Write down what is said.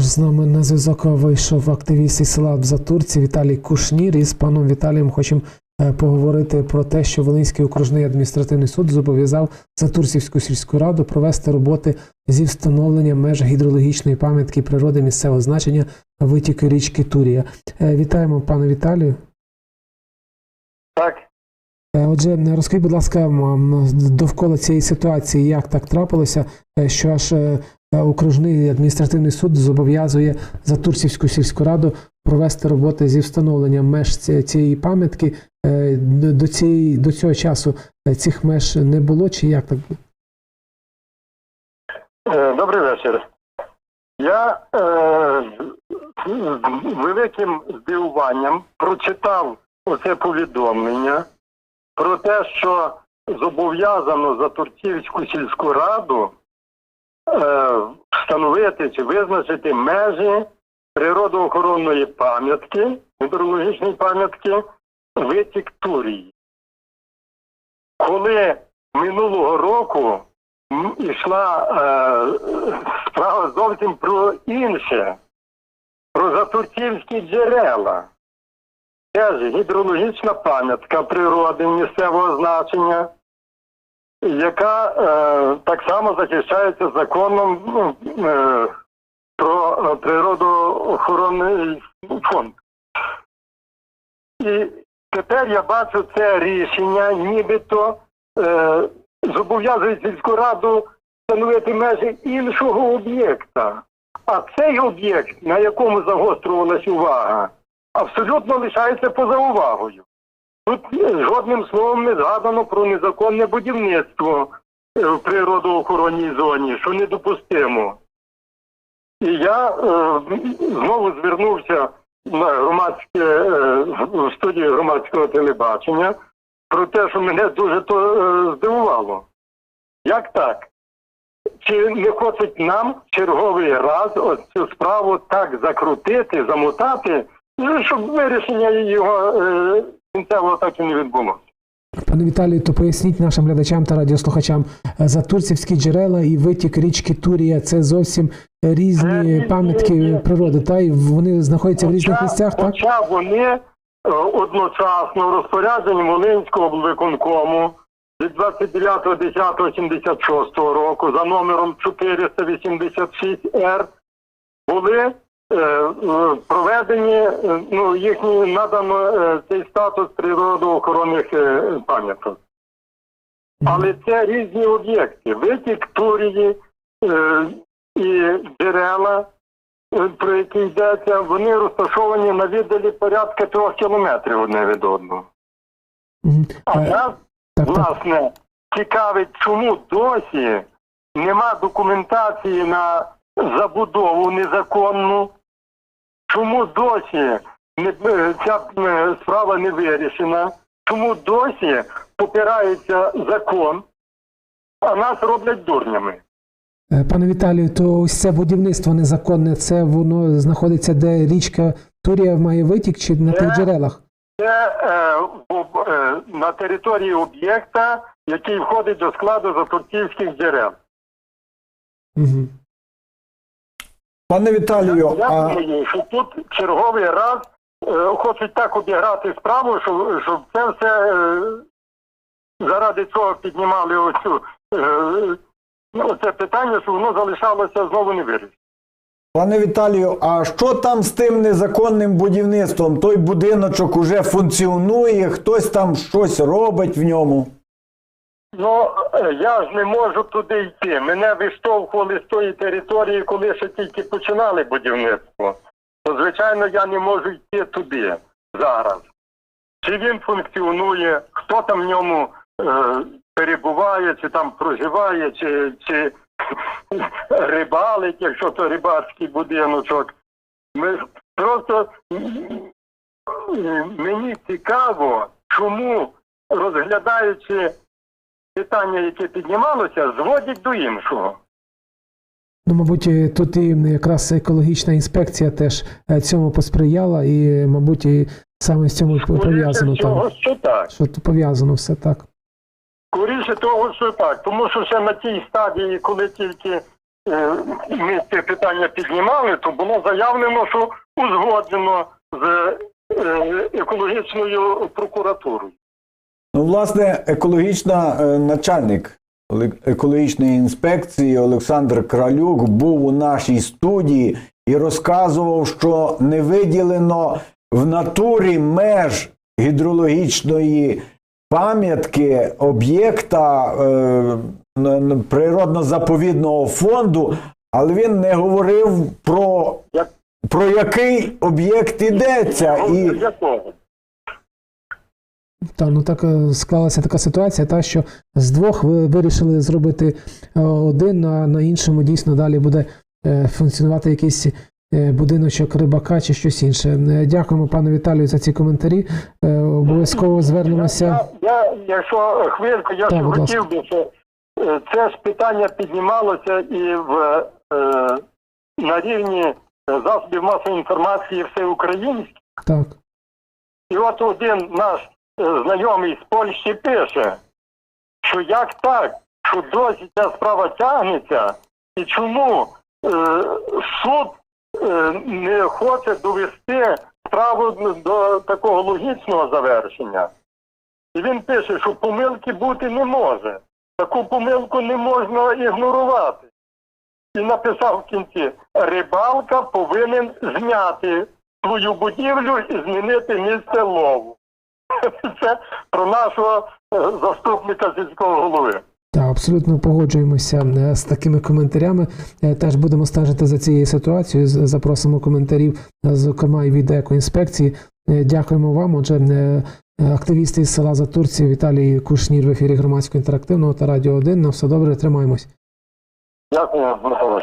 Тож з нами на зв'язок вийшов активіст із села Бзатурці Віталій Кушнір. І з паном Віталієм хочемо е, поговорити про те, що Волинський окружний адміністративний суд зобов'язав Затурцівську сільську раду провести роботи зі встановлення меж гідрологічної пам'ятки природи місцевого значення витіки річки Турія. Е, Вітаємо пане Віталію. Так, Е, Отже, розкажіть, будь ласка, довкола цієї ситуації, як так трапилося, що аж окружний адміністративний суд зобов'язує Затурцівську сільську раду провести роботи зі встановленням меж цієї пам'ятки. Е, До цієї до цього часу е, цих меж не було, чи як так? е, добрий вечір. Я е, з великим здивуванням прочитав оце повідомлення про те, що зобов'язано за Турцівську сільську раду е, встановити чи визначити межі природоохоронної пам'ятки, гідрологічної пам'ятки витік Турії. Коли минулого року м, ішла е, справа зовсім про інше, про затурцівські джерела. Теж гідрологічна пам'ятка природи місцевого значення, яка е, так само захищається законом ну, е, про природоохоронний фонд. І тепер я бачу це рішення, нібито е, зобов'язує сільську раду встановити межі іншого об'єкта. А цей об'єкт, на якому загострювалась увага, абсолютно лишається поза увагою. Тут жодним словом не згадано про незаконне будівництво е, в природоохоронній зоні, що недопустимо. І я е, знову звернувся на громадське е, в студію громадського телебачення про те, що мене дуже то е, здивувало. Як так? Чи не хочуть нам черговий раз цю справу так закрутити, замотати, ну, щоб вирішення його е, кінцевого так і не відбулося? Пане Віталію, то поясніть нашим глядачам та радіослухачам е, затурцівські джерела і витік річки Турія це зовсім різні пам'ятки природи, та й вони знаходяться в різних місцях, так? Хоча вони е, одночасно в розпорядженні Волинського облвиконкому від 29.10.76 року за номером 486Р були е, е, проведені, е, ну, їхні надано е, цей статус природоохоронних е, пам'яток. Але це різні об'єкти. Витік Турії е, і джерела, е, про які йдеться, вони розташовані на віддалі порядка трьох кілометрів одне від одного. А Е, нас, власне, цікавить, чому досі нема документації на забудову незаконну, чому досі не, е, ця е, справа не вирішена, чому досі попирається закон, а нас роблять дурнями. Е, Пане Віталію, то ось це будівництво незаконне, це воно знаходиться, де річка Турія має витік чи на тих джерелах? Це е, е, на території об'єкта, який входить до складу затурцівських джерел. Угу. Пане Віталію, Я а думаю, що тут черговий раз е, хочуть так обіграти справу, щоб, щоб це все е, заради цього піднімали оцю, е, ну, це питання, щоб воно залишалося знову не вирішено. пане Віталію, а що там з тим незаконним будівництвом? Той будиночок уже функціонує, хтось там щось робить в ньому. Ну, е, я ж не можу туди йти. Мене виштовхували з тої території, коли ще тільки починали будівництво. То, звичайно, я не можу йти туди зараз. Чи він функціонує, хто там в ньому е, перебуває, чи там проживає, чи, чи рибалить, якщо то рибацький будиночок. Ми просто мені цікаво, чому розглядаючи питання, яке піднімалося, зводять до іншого. Ну, мабуть, е, тут і якраз екологічна інспекція теж е, цьому посприяла, і, мабуть, і саме з цьому пов'язано там. що так. Що пов'язано все так. Скоріше того, що так. Тому що ще на тій стадії, коли тільки е, ми це питання піднімали, то було заявлено, що узгоджено з е, екологічною прокуратурою. Ну, власне, екологічна е, начальник екологічної інспекції Олександр Кралюк був у нашій студії і розказував, що не виділено в натурі меж гідрологічної пам'ятки об'єкта е, природно-заповідного фонду, але він не говорив про, про який об'єкт йдеться. І... Та ну так е, склалася така ситуація, та що з двох ви вирішили зробити е, один, а на іншому дійсно далі буде е, функціонувати якийсь будиночок рибака чи щось інше. Дякуємо пану Віталію за ці коментарі. Обов'язково звернемося. Я, я, якщо хвильку, я Так, ще хотів би, що це ж питання піднімалося і в, на рівні засобів масової інформації всеукраїнських. Так. І от один наш знайомий з Польщі пише, що як так, що досі ця справа тягнеться, і чому е, суд е, не хоче довести справу до такого логічного завершення. І він пише, що помилки бути не може. Таку помилку не можна ігнорувати. І написав в кінці: рибалка повинен зняти свою будівлю і змінити місце лову. Це про нашого е, заступника сільського голови. Так, абсолютно погоджуємося е, з такими коментарями. Е, Теж будемо стежити за цією ситуацією. Запросимо коментарів, зокрема і від екоінспекції. Дякуємо вам. Отже, активісти із села Затурці Віталій Кушнір в ефірі громадського інтерактивного та радіо 1. На все добре, тримаємось. Дякую, Микола.